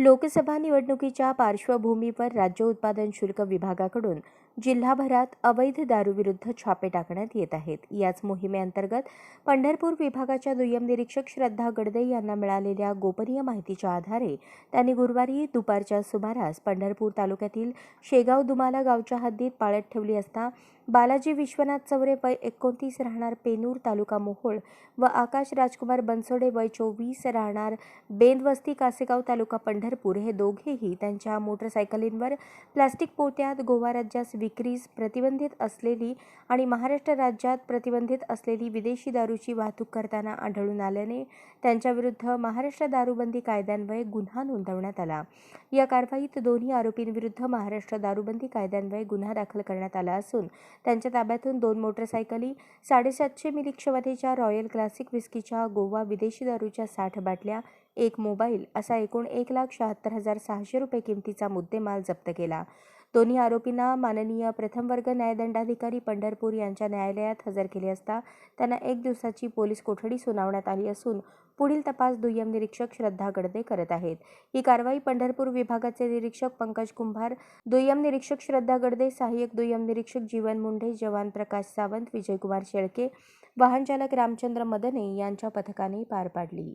लोकसभा निवडणुकीच्या पार्श्वभूमीवर राज्य उत्पादन शुल्क विभागाकडून जिल्हाभरात अवैध दारूविरुद्ध छापे टाकण्यात येत आहेत. याच मोहिमेअंतर्गत पंढरपूर विभागाच्या दुय्यम निरीक्षक श्रद्धा गडदे यांना मिळालेल्या गोपनीय माहितीच्या आधारे त्यांनी गुरुवारी दुपारच्या सुमारास पंढरपूर तालुक्यातील शेगाव दुमाला गावच्या हद्दीत पाळत ठेवली असता बालाजी विश्वनाथ चौरे वय एकोणतीस राहणार पेनूर तालुका मोहोळ व आकाश राजकुमार बनसोडे वय चोवीस राहणार बेंदवस्ती कासेगाव तालुका पंढर पंढरपूर हे दोघेही त्यांच्या मोटरसायकलींवर प्लास्टिक पोत्यात गोवा राज्यास विक्रीस प्रतिबंधित असलेली आणि महाराष्ट्र राज्यात प्रतिबंधित असलेली विदेशी दारूची वाहतूक करताना आढळून आल्याने त्यांच्याविरुद्ध महाराष्ट्र दारूबंदी कायद्यान्वये गुन्हा नोंदवण्यात आला. या कारवाईत दोन्ही आरोपींविरुद्ध महाराष्ट्र दारूबंदी कायद्यान्वये गुन्हा दाखल करण्यात आला असून त्यांच्या ताब्यातून दोन मोटरसायकली साडेसातशे मिली क्षमतेच्या रॉयल क्लासिक विस्कीच्या गोवा विदेशी दारूच्या साठ बाटल्या एक मोबाईल असा एकूण एक लाख शहात्तर हजार सहाशे रुपये किमतीचा मुद्देमाल जप्त केला. दोन्ही आरोपींना माननीय प्रथम वर्ग न्यायदंडाधिकारी पंढरपूर यांच्या न्यायालयात हजर केले असता त्यांना एक दिवसाची पोलीस कोठडी सुनावण्यात आली असून पुढील तपास दुय्यम निरीक्षक श्रद्धा गडदे करत आहेत. ही कारवाई पंढरपूर विभागाचे निरीक्षक पंकज कुंभार दुय्यम निरीक्षक श्रद्धा गडदे सहाय्यक दुय्यम निरीक्षक जीवन मुंढे जवान प्रकाश सावंत विजयकुमार शेळके वाहनचालक रामचंद्र मदने यांच्या पथकाने पार पाडली.